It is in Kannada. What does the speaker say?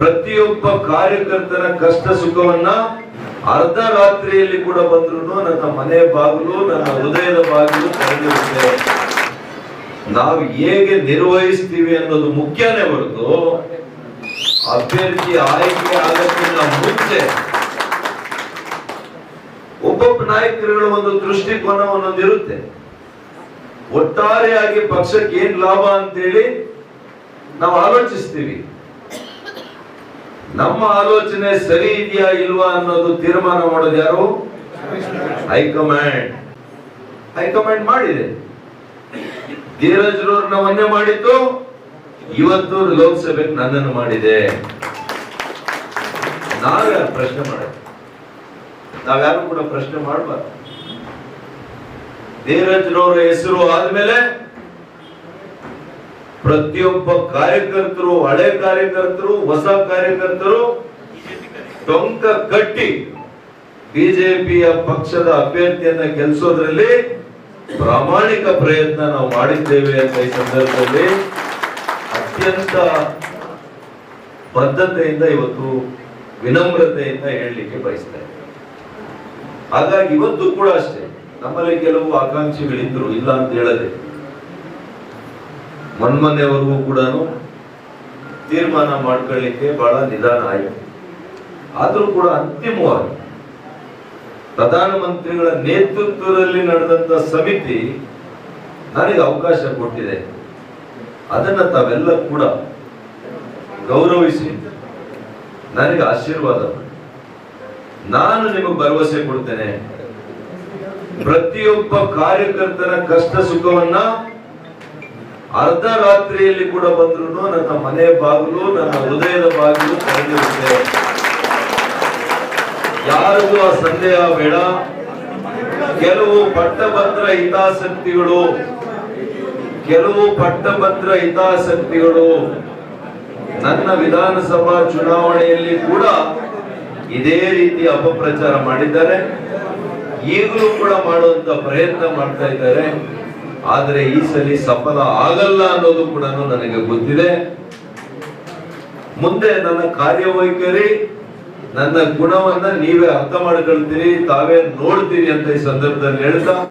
ಪ್ರತಿಯೊಬ್ಬ ಕಾರ್ಯಕರ್ತರ ಕಷ್ಟ ಸುಖವನ್ನ ಅರ್ಧ ರಾತ್ರಿಯಲ್ಲಿ ಕೂಡ ಬಂದ್ರು ನನ್ನ ಮನೆ ಬಾಗಿಲು, ನನ್ನ ಹೃದಯದ ಬಾಗಿಲು ತೆರೆದಿರುತ್ತೆ. ನಾವು ಹೇಗೆ ನಿರ್ವಹಿಸ್ತೀವಿ ಅನ್ನೋದು ಮುಖ್ಯನೇ ಹೊರತು ಅಭ್ಯರ್ಥಿ ಆಯ್ಕೆ ಆಗಕ್ಕಿಂತ ಮುಂಚೆ ಒಬ್ಬೊಬ್ಬ ನಾಯಕರುಗಳ ಒಂದು ದೃಷ್ಟಿಕೋನ ಒಂದೊಂದಿರುತ್ತೆ ಒಟ್ಟಾರೆಯಾಗಿ ಪಕ್ಷಕ್ಕೆ ಏನ್ ಲಾಭ ಅಂತೇಳಿ ನಾವು ಆಲೋಚಿಸ್ತೀವಿ. ನಮ್ಮ ಆಲೋಚನೆ ಸರಿ ಇದೆಯಾ ಇಲ್ವಾ ಅನ್ನೋದು ತೀರ್ಮಾನ ಮಾಡೋದು ಯಾರು? ಹೈಕಮಾಂಡ್. ಹೈಕಮಾಂಡ್ ಮಾಡಿದೆ. ಧೀರಜ್ ರವ್ರನ್ನ ಮೊನ್ನೆ ಮಾಡಿದ್ದು, ಇವತ್ತು ಲೋಕಸಭೆಗೆ ನನ್ನನ್ನು ಮಾಡಿದೆ. ನಾವೇ ಪ್ರಶ್ನೆ ಮಾಡ ನಾವ್ಯಾರು ಕೂಡ ಪ್ರಶ್ನೆ ಮಾಡಬಾರ್ದು. ಧೀರಜ್ ರವರ ಹೆಸರು ಆದ್ಮೇಲೆ ಪ್ರತಿಯೊಬ್ಬ ಕಾರ್ಯಕರ್ತರು, ಹಳೆ ಕಾರ್ಯಕರ್ತರು, ಹೊಸ ಕಾರ್ಯಕರ್ತರು ಟೊಂಕ ಕಟ್ಟಿ ಬಿಜೆಪಿಯ ಪಕ್ಷದ ಅಭ್ಯರ್ಥಿಯನ್ನ ಗೆಲ್ಲಿಸೋದ್ರಲ್ಲಿ ಪ್ರಾಮಾಣಿಕ ಪ್ರಯತ್ನ ನಾವು ಮಾಡಿದ್ದೇವೆ ಅಂತ ಈ ಸಂದರ್ಭದಲ್ಲಿ ಅತ್ಯಂತ ಬದ್ಧತೆಯಿಂದ ಇವತ್ತು ವಿನಮ್ರತೆಯಿಂದ ಹೇಳಲಿಕ್ಕೆ ಬಯಸ್ತೇನೆ ಹಾಗಾಗಿ ಇವತ್ತು ಕೂಡ ಅಷ್ಟೇ ನಮ್ಮಲ್ಲಿ ಕೆಲವು ಆಕಾಂಕ್ಷಿಗಳಿದ್ರು, ಇಲ್ಲ ಅಂತ ಹೇಳದೆ. ಮೊನ್ಮೊನ್ನೆವರೆಗೂ ಕೂಡ ತೀರ್ಮಾನ ಮಾಡ್ಕೊಳ್ಳಿಕ್ಕೆ ಬಹಳ ನಿಧಾನ ಆಯಿತು. ಆದರೂ ಕೂಡ ಅಂತಿಮವಾಗಿ ಪ್ರಧಾನಮಂತ್ರಿಗಳ ನೇತೃತ್ವದಲ್ಲಿ ನಡೆದಂತ ಸಮಿತಿ ನನಗೆ ಅವಕಾಶ ಕೊಟ್ಟಿದೆ. ಅದನ್ನ ತಾವೆಲ್ಲ ಕೂಡ ಗೌರವಿಸಿ, ನನಗೆ ಆಶೀರ್ವಾದ. ನಾನು ನಿಮಗೆ ಭರವಸೆ ಕೊಡ್ತೇನೆ. ಪ್ರತಿಯೊಬ್ಬ ಕಾರ್ಯಕರ್ತರ ಕಷ್ಟ ಸುಖವನ್ನ ಅರ್ಧ ರಾತ್ರಿಯಲ್ಲಿ ಕೂಡ ಬಂದ್ರು ನನ್ನ ಮನೆ ಬಾಗಿಲು, ನನ್ನ ಹೃದಯದ ಬಾಗಿಲು ತೆರೆದಿರುತ್ತೆ. ಯಾರಿಗೂ ಆ ಸಂದೇಹ ಬೇಡ. ಕೆಲವು ಪಟ್ಟಭದ್ರ ಹಿತಾಸಕ್ತಿಗಳು, ಕೆಲವು ಪಟ್ಟಭದ್ರ ಹಿತಾಸಕ್ತಿಗಳು ನನ್ನ ವಿಧಾನಸಭಾ ಚುನಾವಣೆಯಲ್ಲಿ ಕೂಡ ಇದೇ ರೀತಿ ಅಪಪ್ರಚಾರ ಮಾಡಿದ್ದಾರೆ. ಈಗಲೂ ಕೂಡ ಮಾಡುವಂತ ಪ್ರಯತ್ನ ಮಾಡ್ತಾ ಇದ್ದಾರೆ. ಆದ್ರೆ ಈ ಸಲ ಸಫಲ ಆಗಲ್ಲ ಅನ್ನೋದು ಕೂಡ ನನಗೆ ಗೊತ್ತಿದೆ. ಮುಂದೆ ನನ್ನ ಕಾರ್ಯವೈಖರಿ, ನನ್ನ ಗುಣವನ್ನ ನೀವೇ ಅರ್ಥ ಮಾಡ್ಕೊಳ್ತೀರಿ, ತಾವೇ ನೋಡ್ತೀರಿ ಅಂತ ಈ ಸಂದರ್ಭದಲ್ಲಿ ಹೇಳ್ತಾ